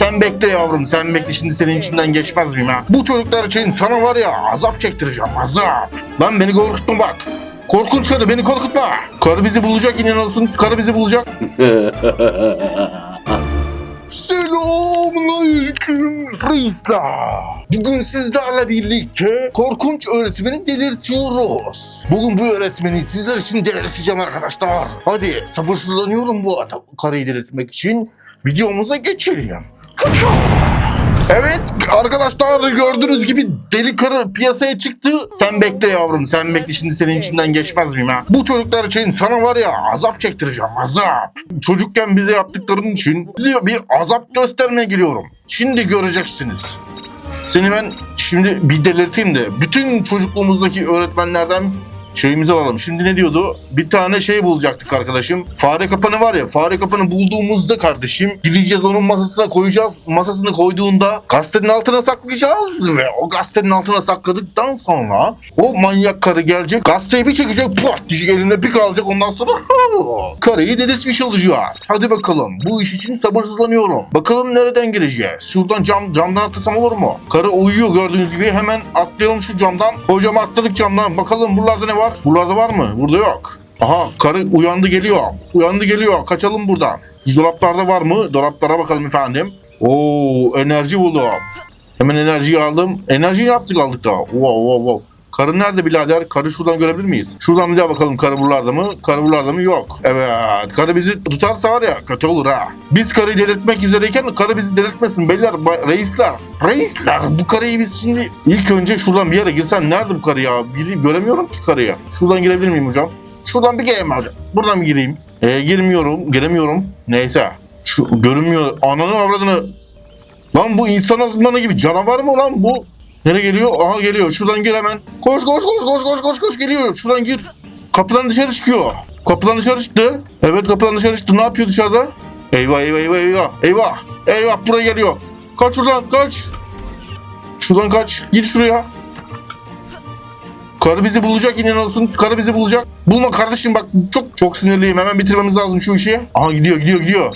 Sen bekle yavrum sen bekle şimdi senin içinden geçmez miyim ha? Bu çocuklar için sana var ya azap çektireceğim azap. Lan beni korkutma bak. Korkunç karı beni korkutma. Karı bizi bulacak inan olsun. Karı bizi bulacak. Selamünaleyküm reisler. Bugün sizlerle birlikte korkunç öğretmeni delirtiyoruz. Bugün bu öğretmeni sizler için delirteceğim arkadaşlar. Hadi sabırsızlanıyorum bu adam karıyı delirtmek için. Videomuza geçelim. Evet arkadaşlar gördüğünüz gibi deli karı piyasaya çıktı. Sen bekle yavrum sen bekle şimdi senin içinden geçmez miyim ha? Bu çocuklar için sana var ya azap çektireceğim azap. Çocukken bize yaptıkların için size bir azap göstermeye geliyorum. Şimdi göreceksiniz. Seni ben şimdi bir delirteyim de bütün çocukluğumuzdaki öğretmenlerden şeyimizi alalım. Şimdi ne diyordu? Bir tane şey bulacaktık arkadaşım. Fare kapanı var ya. Fare kapanı bulduğumuzda kardeşim gideceğiz onun masasına koyacağız. Masasına koyduğunda gazetenin altına saklayacağız ve o gazetenin altına sakladıktan sonra o manyak karı gelecek. Gazeteyi bir çekecek. Puf diyecek eline bir kalacak. Ondan sonra karıyı delirtmiş olacağız. Hadi bakalım. Bu iş için sabırsızlanıyorum. Bakalım nereden gireceğiz? Şuradan cam camdan atlasam olur mu? Karı uyuyor gördüğünüz gibi. Hemen atlayalım şu camdan. Hocam atladık camdan. Bakalım buralarda ne var? Buralarda var mı? Burada yok. Aha karı uyandı geliyor. Uyandı geliyor. Kaçalım buradan. Dolaplarda var mı? Dolaplara bakalım efendim. Oo enerji buldum. Hemen enerjiyi aldım. Enerjiyi yaptık aldık da. Wow wow wow. Karı nerede birader? Karı şuradan görebilir miyiz? Şuradan bir daha bakalım karı buralarda mı? Karı buralarda mı? Yok. Evet. Karı bizi tutarsa var ya kötü olur ha. Biz karıyı delirtmek üzereyken karı bizi delirtmesin beyler, reisler. Reisler bu karıyı biz şimdi ilk önce şuradan bir yere girsen nerede bu karı ya? Biri, göremiyorum ki karıyı. Şuradan girebilir miyim hocam? Şuradan bir gireyim hocam. Buradan mı gireyim? Ee, girmiyorum. Giremiyorum. Neyse. Şu görünmüyor. Ananı avradını. Lan bu insan azmanı gibi canavar mı lan bu? Nereye geliyor? Aha geliyor. Şuradan gir hemen. Koş koş koş koş koş koş koş geliyor. Şuradan gir. Kapıdan dışarı çıkıyor. Kapıdan dışarı çıktı. Evet kapıdan dışarı çıktı. Ne yapıyor dışarıda? Eyvah eyvah eyvah eyvah. Eyvah. Eyvah buraya geliyor. Kaç şuradan kaç. Şuradan kaç. Gir şuraya. Karı bizi bulacak inan olsun. Karı bizi bulacak. Bulma kardeşim bak çok çok sinirliyim. Hemen bitirmemiz lazım şu işi. Aha gidiyor gidiyor gidiyor.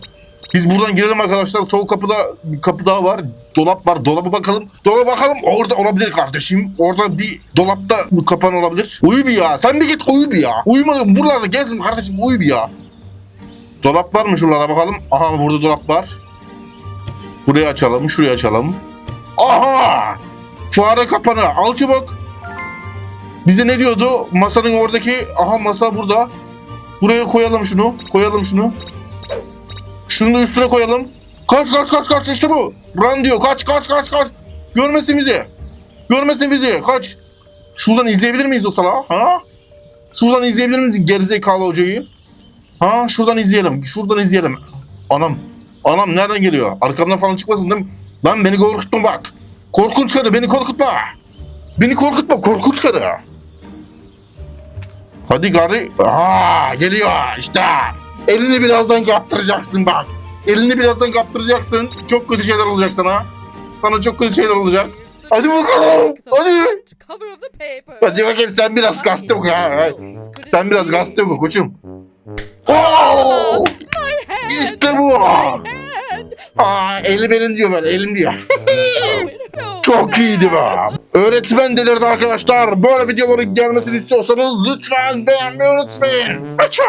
Biz buradan girelim arkadaşlar. Sol kapıda kapı daha var. Dolap var. Dolaba bakalım. Dolaba bakalım. Orada olabilir kardeşim. Orada bir dolapta bir kapan olabilir. Uyu bir ya. Sen bir git uyu bir ya. Uyuma. Buralarda gezin kardeşim. Uyu bir ya. Dolap var mı şuralara bakalım. Aha burada dolap var. Burayı açalım. Şurayı açalım. Aha! Fare kapanı. Al çabuk. Bize ne diyordu? Masanın oradaki... Aha masa burada. Buraya koyalım şunu. Koyalım şunu. Şunu da üstüne koyalım. Kaç kaç kaç kaç işte bu. Run diyor. Kaç kaç kaç kaç. Görmesin bizi. Görmesin bizi. Kaç. Şuradan izleyebilir miyiz o salağı? Ha? Şuradan izleyebilir miyiz gerizekalı hocayı? Ha? Şuradan izleyelim. Şuradan izleyelim. Anam. Anam nereden geliyor? Arkamdan falan çıkmasın değil mi? Lan beni korkutma bak. Korkunç karı beni korkutma. Beni korkutma korkunç karı. Hadi karı. Aa, geliyor işte. Elini birazdan kaptıracaksın bak. Elini birazdan kaptıracaksın. Çok kötü şeyler olacak sana. Sana çok kötü şeyler olacak. Hadi bakalım. Hadi. Hadi bakayım sen biraz gazete oku. ha. Sen biraz gazete oku koçum. Oo! İşte bu. Aa, elim elin diyor böyle elim diyor. Çok iyiydi be. Öğretmen delirdi arkadaşlar. Böyle videoların gelmesini istiyorsanız lütfen beğenmeyi unutmayın. Aça.